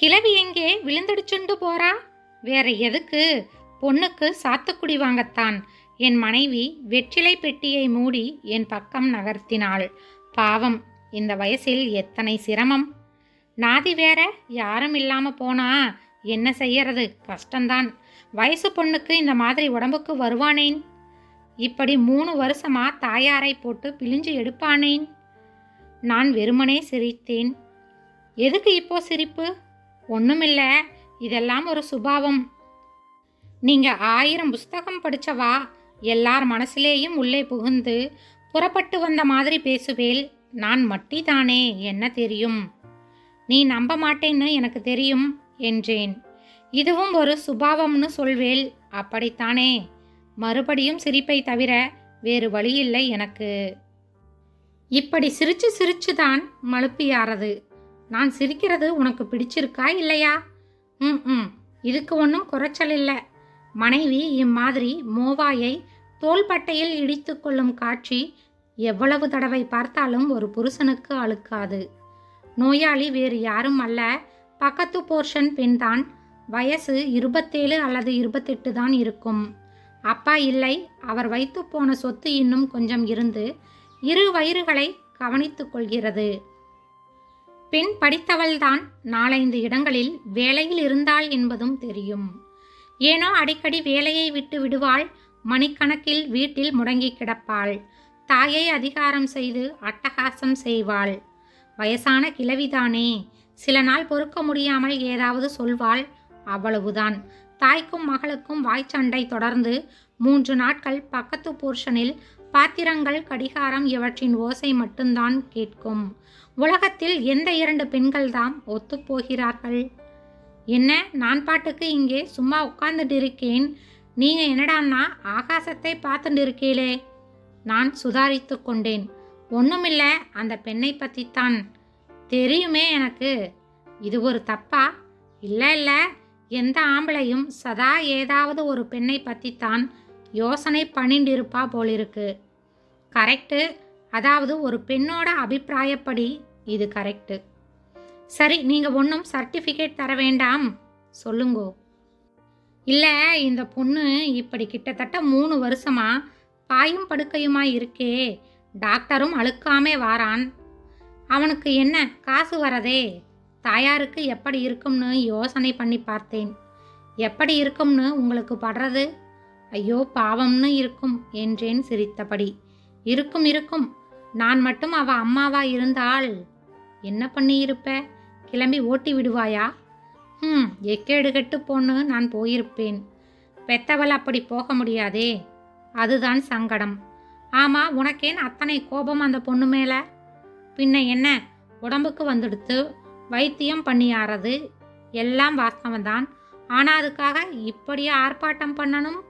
கிழவி எங்கே? விழுந்தடிச்சுண்டு போறா? வேற எதுக்கு? பொண்ணுக்கு சாத்துக்குடி வாங்கத்தான். என் மனைவி வெற்றிலை பெட்டியை மூடி என் பக்கம் நகர்த்தினாள். பாவம் இந்த வயசில் எத்தனை சிரமம். நாதி வேற யாரும் இல்லாம போனா என்ன செய்யறது? கஷ்டம்தான். வயசு பொண்ணுக்கு இந்த மாதிரி உடம்புக்கு வருவானேன்? இப்படி மூணு வருஷமா தாயாரை போட்டு பிழிஞ்சு எடுப்பானேன்? நான் வெறுமனே சிரித்தேன். எதுக்கு இப்போ சிரிப்பு? ஒன்றுமில்லை இதெல்லாம் ஒரு சுபாவம். நீங்கள் ஆயிரம் புஸ்தகம் படித்தவா எல்லார் மனசுலேயும் உள்ளே புகுந்து புறப்பட்டு வந்த மாதிரி பேசுவேல் நான் மட்டிதானே என்ன தெரியும்? நீ நம்ப மாட்டேன்னு எனக்கு தெரியும் என்றேன். இதுவும் ஒரு சுபாவம்னு சொல்வேல் அப்படித்தானே? மறுபடியும் சிரிப்பை தவிர வேறு வழியில்லை எனக்கு. இப்படி சிரிச்சு சிரிச்சுதான் மழுப்பியாரது. நான் சிரிக்கிறது உனக்கு பிடிச்சிருக்கா இல்லையா? ம் ம். இதுக்கு ஒன்றும் குறைச்சல் இல்லை. மனைவி இம்மாதிரி மோவாயை தோள்பட்டையில் இடித்து கொள்ளும் காட்சி எவ்வளவு தடவை பார்த்தாலும் ஒரு புருஷனுக்கு அழுக்காது. நோயாளி வேறு யாரும் அல்ல. பக்கத்து போர்ஷன் பெண்தான் வயசு இருபத்தேழு அல்லது இருபத்தெட்டு தான் இருக்கும். அப்பா இல்லை. அவர் வைத்து போன சொத்து இன்னும் கொஞ்சம் இருந்து இரு வயிறுகளை கவனித்துக் கொள்கிறது. பெண் படித்தவள்தான் நாலைந்து இடங்களில் வேலையில் இருந்தாள் என்பதும் தெரியும். ஏனோ அடிக்கடி வேலையை விட்டு விடுவாள் மணிக்கணக்கில் வீட்டில் முடங்கி கிடப்பாள். தாயை அதிகாரம் செய்து அட்டகாசம் செய்வாள். வயசான கிழவிதானே சில நாள் பொறுக்க முடியாமல் ஏதாவது சொல்வாள் அவ்வளவுதான். தாய்க்கும் மகளுக்கும் வாய்ச்சண்டை தொடர்ந்து மூன்று நாட்கள் பக்கத்து போர்ஷனில் பாத்திரங்கள் கடிகாரம் இவற்றின் ஓசை மட்டும்தான் கேட்கும். உலகத்தில் எந்த இரண்டு பெண்கள்தாம் ஒத்துப்போகிறார்கள் என்ன நான் பாட்டுக்கு இங்கே சும்மா உட்கார்ந்துட்டு இருக்கேன் நீங்கள் என்னடான்னா ஆகாசத்தை பார்த்துட்டு இருக்கீளே நான் சுதாரித்து கொண்டேன். ஒன்றுமில்லை அந்த பெண்ணை பற்றித்தான் தெரியுமே எனக்கு. இது ஒரு தப்பா? இல்லை இல்லை. எந்த ஆம்பளையும் சதா ஏதாவது ஒரு பெண்ணை பற்றித்தான் யோசனை பண்ணிண்டிருப்பா போலிருக்கு. கரெக்டு அதாவது ஒரு பெண்ணோட அபிப்பிராயப்படி இது கரெக்டு சரி நீங்கள் ஒன்றும் சர்டிஃபிகேட் தர வேண்டாம். சொல்லுங்கோ. இல்லை இந்த பொண்ணு இப்படி கிட்டத்தட்ட மூணு வருஷமா பாயும் படுக்கையுமா இருக்கே. டாக்டரும் அழுக்காமே வாரான். அவனுக்கு என்ன காசு வரதே? தாயாருக்கு எப்படி இருக்கும்னு யோசனை பண்ணி பார்த்தேன். எப்படி இருக்கும்னு உங்களுக்கு படுறது? ஐயோ பாவம்னு இருக்கும் என்றேன் சிரித்தபடி. இருக்கும் இருக்கும். நான் மட்டும் அவ அம்மாவா இருந்தால் என்ன பண்ணியிருப்ப? கிளம்பி ஓட்டி விடுவாயா? ம் எக்கேடு கெட்டு போன்னு நான் போயிருப்பேன். பெத்தவள் அப்படி போக முடியாதே. அதுதான் சங்கடம். ஆமா உனக்கேன் அத்தனை கோபம் அந்த பொண்ணு மேல? பின்ன என்ன? உடம்புக்கு வந்துடுத்து வைத்தியம் பண்ணியாரது எல்லாம் வாஸ்தவம்தான். ஆனா அதுக்காக இப்படியே ஆர்ப்பாட்டம் பண்ணணும்?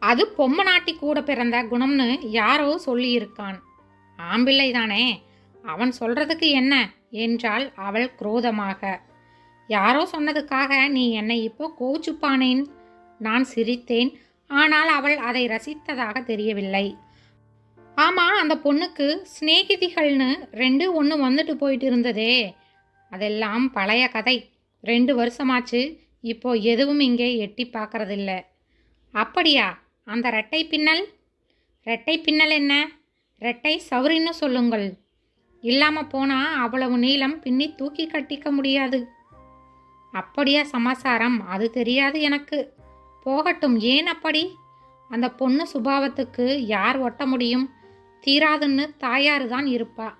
அது பொம்மை நாட்டி கூட பிறந்த குணம்னு யாரோ சொல்லியிருக்கான். ஆம்பிள்ளை தானே அவன் சொல்றதுக்கு என்ன? என்றாள் அவள் குரோதமாக. யாரோ சொன்னதுக்காக நீ என்னை இப்போ கோச்சுப்பானேன்? நான் சிரித்தேன் ஆனால் அவள் அதை ரசித்ததாக தெரியவில்லை. ஆமா அந்த பொண்ணுக்கு சிநேகிதிகள்னு ரெண்டு ஒன்று வந்துட்டு போயிட்டு இருந்ததே அதெல்லாம் பழைய கதை. ரெண்டு வருஷமாச்சு இப்போ எதுவும் இங்கே எட்டி பார்க்கறதில்ல. அப்படியா? அந்த ரெட்டை பின்னல்? ரெட்டை பின்னல் என்ன? ரெட்டை சவுரின்னு சொல்லுங்கள். இல்லாமல் போனால் அவ்வளவு நீளம் பின்னி தூக்கி கட்டிக்க முடியாது. அப்படியா சமாசாரம்? அது தெரியாது எனக்கு. போகட்டும் ஏன் அப்படி? அந்த பொண்ணு சுபாவத்துக்கு யார் ஒட்ட முடியும்? தீராதுன்னு தாயாறு தான் இருப்பா.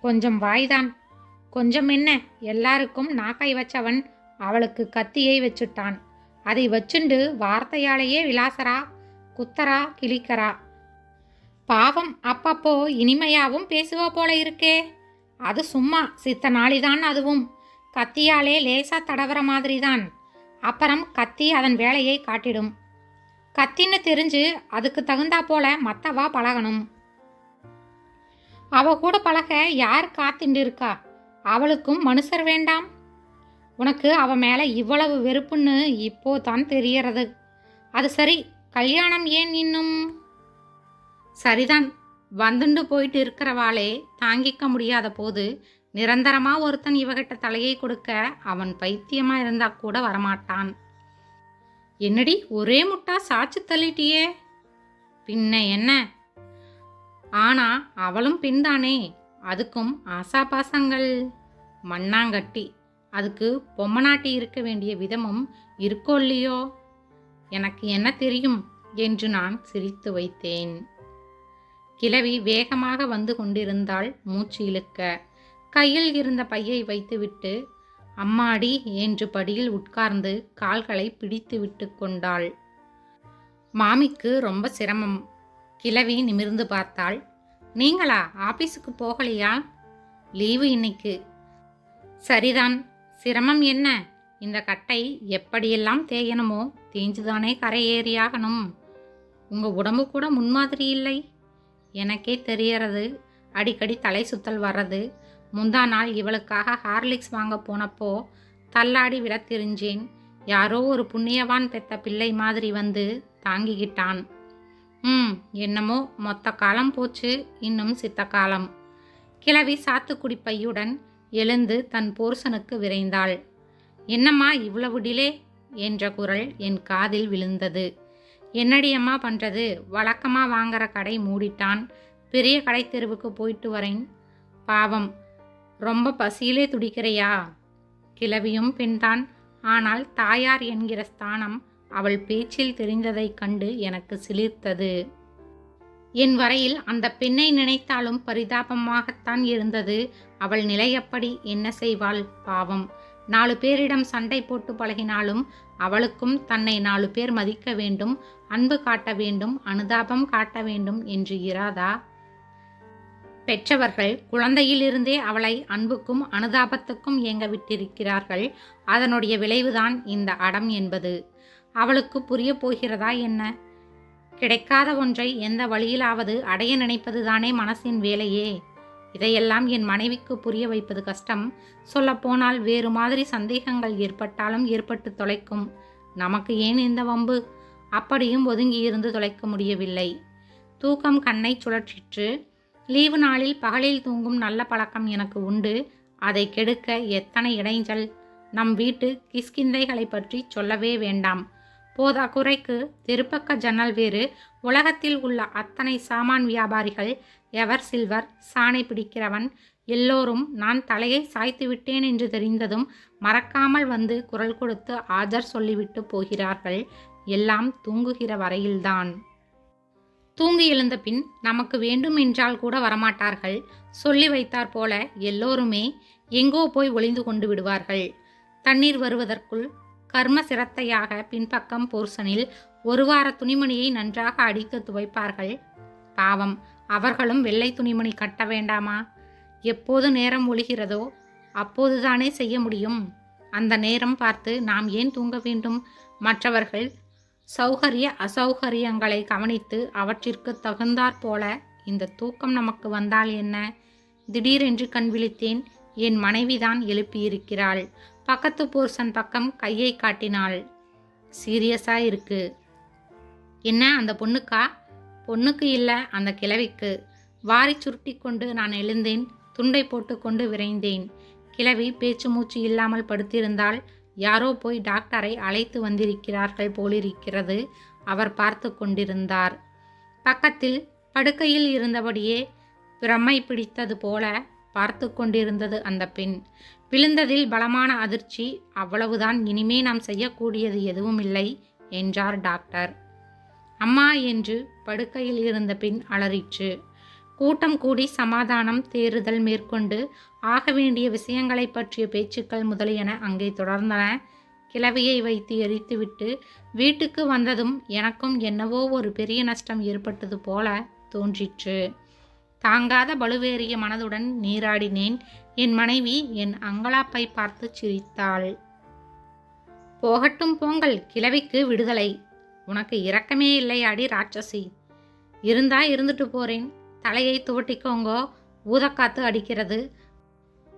கொஞ்சம் வாய்தான். கொஞ்சம் என்ன? எல்லாருக்கும் நாக்கை வச்சவன் அவளுக்கு கத்தியை வச்சுட்டான். அதை வச்சுண்டு வார்த்தையாலேயே விலாசரா குத்தரா கிளிக்கரா பாவம் அப்பப்போ இனிமையாவும் பேசுவா போல இருக்கே. அது சும்மா சித்த நாளிதான் அதுவும். கத்தியாலே லேசா தடவற மாதிரி தான் அப்புறம் கத்தி அதன் வேலையை காட்டிடும். கத்தின்னு தெரிஞ்சு அதுக்கு தகுந்தா போல மத்தவா பழகணும். அவ கூட பழக யார் காத்திண்டு இருக்கா அவளுக்கும் மனுஷர் வேண்டாம். உனக்கு அவன் மேலே இவ்வளவு வெறுப்புன்னு இப்போ தான் தெரியறது. அது சரி கல்யாணம் ஏன் இன்னும்? சரிதான் வந்துண்டு போயிட்டு இருக்கிறவாளே தாங்கிக்க முடியாத போது நிரந்தரமாக ஒருத்தன் இவகிட்ட தலையை கொடுக்க அவன் பைத்தியமாக இருந்தா கூட வரமாட்டான். என்னடி ஒரே முட்டா சாட்சி தள்ளிட்டியே? பின்ன என்ன? ஆனா அவளும் பின்தானே அதுக்கும் ஆசா பாசங்கள் மண்ணாங்கட்டி. அதுக்கு பொம்மநாட்டி இருக்க வேண்டிய விதமும் இருக்கோ இல்லையோ? எனக்கு என்ன தெரியும் என்று நான் சிரித்து வைத்தேன். கிழவி வேகமாக வந்து கொண்டிருந்தாள் மூச்சு இழுக்க. கையில் இருந்த பையை வைத்துவிட்டு அம்மாடி என்று படியில் உட்கார்ந்து கால்களை பிடித்து விட்டு கொண்டாள். மாமிக்கு ரொம்ப சிரமம். கிழவி நிமிர்ந்து பார்த்தாள். நீங்களா ஆபீஸுக்கு போகலையா? லீவு இன்னைக்கு. சரிதான். சிரமம் என்ன? இந்த கட்டை எப்படியெல்லாம் தேயணுமோ தேஞ்சுதானே கரை ஏறியாகணும். உடம்பு கூட முன்மாதிரி இல்லை. எனக்கே தெரியறது. அடிக்கடி தலை சுத்தல் வர்றது. முந்தா நாள் இவளுக்காக ஹார்லிக்ஸ் வாங்க போனப்போ தள்ளாடி விட தெரிஞ்சேன் யாரோ ஒரு புண்ணியவான் பெத்த பிள்ளை மாதிரி வந்து தாங்கிக்கிட்டான். ம் என்னமோ மொத்த காலம் போச்சு. இன்னும் சித்த காலம். கிழவி சாத்துக்குடி பையுடன் எழுந்து தன் போர்சனுக்கு விரைந்தாள். என்னம்மா இவ்வளவு டிலே? என்ற குரல் என் காதில் விழுந்தது. என்னடி அம்மா பண்ணுறது வழக்கமாக வாங்குற கடை மூடிட்டான். பெரிய கடை தெருவுக்கு போயிட்டு வரேன். பாவம். ரொம்ப பசியிலே துடிக்கிறையா? கிழவியும் பெண்தான் ஆனால் தாயார் என்கிற ஸ்தானம் அவள் பேச்சில் தெரிந்ததைக் கண்டு எனக்கு சிலிர்த்தது. என் வரையில் அந்த பெண்ணை நினைத்தாலும் பரிதாபமாகத்தான் இருந்தது. அவள் நிலையப்படி என்ன செய்வாள்? பாவம். நாலு பேரிடம் சண்டை போட்டு பழகினாலும் அவளுக்கும் தன்னை நாலு பேர் மதிக்க வேண்டும் அன்பு காட்ட வேண்டும் அனுதாபம் காட்ட வேண்டும் என்று இராதா? பெற்றவர்கள் குழந்தையிலிருந்தே அவளை அன்புக்கும் அனுதாபத்துக்கும் இயங்க விட்டிருக்கிறார்கள் அதனுடைய விளைவுதான் இந்த அடம் என்பது. அவளுக்கு புரிய போகிறதா என்ன? கிடைக்காத ஒன்றை எந்த வழியிலாவது அடைய நினைப்பதுதானே மனசின் வேலையே. இதையெல்லாம் என் மனைவிக்கு புரிய வைப்பது கஷ்டம். சொல்லப்போனால் வேறு மாதிரி சந்தேகங்கள் ஏற்பட்டாலும் ஏற்பட்டு தொலைக்கும். நமக்கு ஏன் இந்த வம்பு? அப்படியும் ஒதுங்கி இருந்து தொலைக்க முடியவில்லை. தூக்கம் கண்ணை சுழற்றிற்று. லீவு நாளில் பகலில் தூங்கும் நல்ல பழக்கம் எனக்கு உண்டு. அதை கெடுக்க எத்தனை இடைஞ்சல்? நம் வீட்டு கிஸ்கிந்தைகளை பற்றி சொல்லவே வேண்டாம். போதா குறைக்கு திருப்பக்க ஜன்னல் வேறு உலகத்தில் உள்ள அத்தனை சாமான் வியாபாரிகள் எவர் சில்வர் சாணை பிடிக்கிறவன் எல்லோரும் நான் தலையை சாய்த்து விட்டேன் என்று தெரிந்ததும் மறக்காமல் வந்து குரல் கொடுத்து ஆஜர் சொல்லிவிட்டு போகிறார்கள். எல்லாம் தூங்குகிற வரையில்தான். தூங்கி எழுந்த பின் நமக்கு வேண்டும் என்றால் கூட வரமாட்டார்கள். சொல்லி வைத்தார் போல எல்லோருமே எங்கோ போய் ஒளிந்து கொண்டு விடுவார்கள். தண்ணீர் வருவதற்குள் கர்ம சிரத்தையாக பின்பக்கம் போர்சனில் ஒரு வார துணிமணியை நன்றாக அடித்து துவைப்பார்கள். பாவம் அவர்களும் வெள்ளை துணிமணி கட்ட வேண்டாமா? எப்போது நேரம் ஒழிகிறதோ அப்போதுதானே செய்ய முடியும். அந்த நேரம் பார்த்து நாம் ஏன் தூங்க வேண்டும்? மற்றவர்கள் சௌகரிய அசௌகரியங்களை கவனித்து அவற்றிற்கு தகுந்தாற் போல இந்த தூக்கம் நமக்கு வந்தால் என்ன? திடீரென்று கண் விழித்தேன். என் மனைவிதான் எழுப்பியிருக்கிறாள். பக்கத்து போர்சன் பக்கம் கையை காட்டினாள். சீரியஸா இருக்கு. என்ன அந்த பொண்ணுக்கா? பொண்ணுக்கு இல்லை அந்த கிழவிக்கு. வாரி சுருட்டி கொண்டு நான் எழுந்தேன். துண்டை போட்டுக்கொண்டு விரைந்தேன். கிழவி பேச்சு மூச்சு இல்லாமல் படுத்திருந்தால் யாரோ போய் டாக்டரை அழைத்து வந்திருக்கிறார்கள் போலிருக்கிறது அவர் பார்த்து கொண்டிருந்தார். பக்கத்தில் படுக்கையில் இருந்தபடியே பிரமை பிடித்தது போல பார்த்து கொண்டிருந்தது அந்த பெண். விழுந்ததில் பலமான அதிர்ச்சி அவ்வளவுதான் இனிமே நாம் செய்யக்கூடியது எதுவும் இல்லை என்றார் டாக்டர். அம்மா என்று படுக்கையில் இருந்த பின் அலறிற்று. கூட்டம் கூடி சமாதானம் தேறுதல் மேற்கொண்டு ஆக வேண்டிய விஷயங்களை பற்றிய பேச்சுக்கள் முதலியன அங்கே தொடர்ந்தன. கிளவியை வைத்து எரித்துவிட்டு வீட்டுக்கு வந்ததும் எனக்கும் என்னவோ ஒரு பெரிய நஷ்டம் ஏற்பட்டது போல தோன்றிற்று. தாங்காத பழுவேறிய மனதுடன் நீராடினேன். என் மனைவி என் அங்கலாப்பை பார்த்து சிரித்தாள். போகட்டும் போங்கள் கிழவிக்கு விடுதலை. உனக்கு இரக்கமே இல்லை அடி ராட்சசி. இருந்தா இருந்துட்டு போறேன். தலையை துவட்டிக்கோங்கோ ஊதக்காத்து அடிக்கிறது.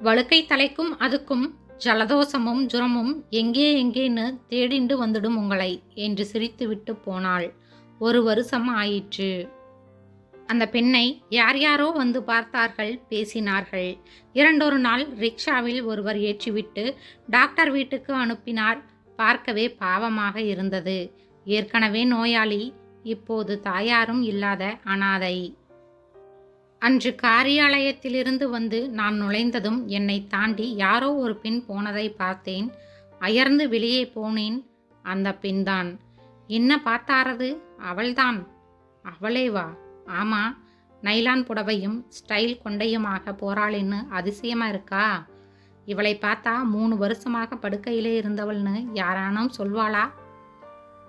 வழுக்கை தலைக்கும் அதுக்கும் ஜலதோஷமும் ஜுரமும் எங்கே எங்கேன்னு தேடிண்டு வந்துடும் உங்களை என்று சிரித்துவிட்டு போனாள். ஒரு வருஷம் ஆயிற்று. அந்த பெண்ணை யார் யாரோ வந்து பார்த்தார்கள் பேசினார்கள். இரண்டொரு நாள் ரிக்ஷாவில் ஒருவர் ஏற்றிவிட்டு டாக்டர் வீட்டுக்கு அனுப்பினார். பார்க்கவே பாவமாக இருந்தது. ஏற்கனவே நோயாளி இப்போது தாயாரும் இல்லாத அனாதை. அன்று காரியாலயத்திலிருந்து வந்து நான் நுழைந்ததும் என்னை தாண்டி யாரோ ஒரு பெண் போனதை பார்த்தேன். அயர்ந்து வெளியே போனேன். அந்த பெண்தான். என்ன பார்த்தாரது? அவள்தான். அவளே வா ஆமா நைலான் புடவையும் ஸ்டைல் கொண்டையுமாக போறாளின்னு அதிசயமா இருக்கா? இவளை பார்த்தா மூணு வருஷமாக படுக்கையிலே இருந்தவள்னு யாரானும் சொல்வாளா?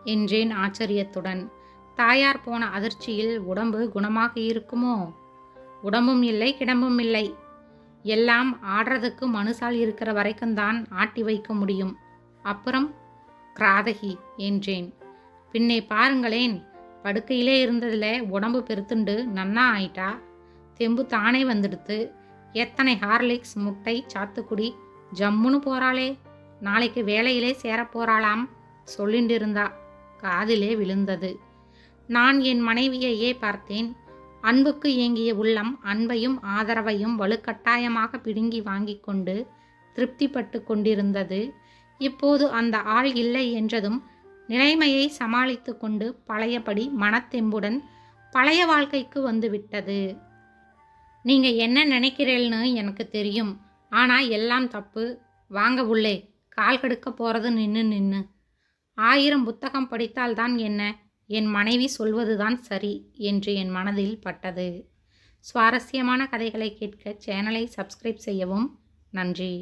என்றேன் ஆச்சரியத்துடன். தாயார் போன அதிர்ச்சியில் உடம்பு குணமாக இருக்குமோ? உடம்பும் இல்லை கிடம்பும் இல்லை. எல்லாம் ஆடுறதுக்கு மனுஷால் இருக்கிற வரைக்கும் தான் ஆட்டி வைக்க முடியும். அப்புறம் கிராதகி என்றேன். பின்னே பாருங்களேன் படுக்கையிலே இருந்ததில் உடம்பு பெருத்துண்டு நன்னா ஆயிட்டா? தெம்பு தானே வந்துடுத்து. எத்தனை ஹார்லிக்ஸ் முட்டை சாத்துக்குடி ஜம்முன்னு போறாளே. நாளைக்கு வேலையிலே சேரப் போறாளாம் சொல்லிண்டு இருந்தா காதிலே விழுந்தது. நான் என் மனைவியையே பார்த்தேன். அன்புக்கு ஏங்கிய உள்ளம் அன்பையும் ஆதரவையும் வலுக்கட்டாயமாக பிடுங்கி வாங்கி கொண்டு திருப்திப்பட்டு கொண்டிருந்தது. இப்போது அந்த ஆள் இல்லை என்றதும் நிலைமையை சமாளித்து கொண்டு பழையபடி மனத்தெம்புடன் பழைய வாழ்க்கைக்கு வந்துவிட்டது. நீங்கள் என்ன நினைக்கிறேன்னு எனக்கு தெரியும். ஆனால் எல்லாம் தப்பு. வாங்க உள்ளே. கால் கெடுக்க போகிறது நின்று நின்று ஆயிரம் புத்தகம் படித்தால்தான் என்ன? என் மனைவி சொல்வதுதான் சரி என்று என் மனதில் பட்டது. சுவாரஸ்யமான கதைகளை கேட்க சேனலை சப்ஸ்கிரைப் செய்யவும் நன்றி.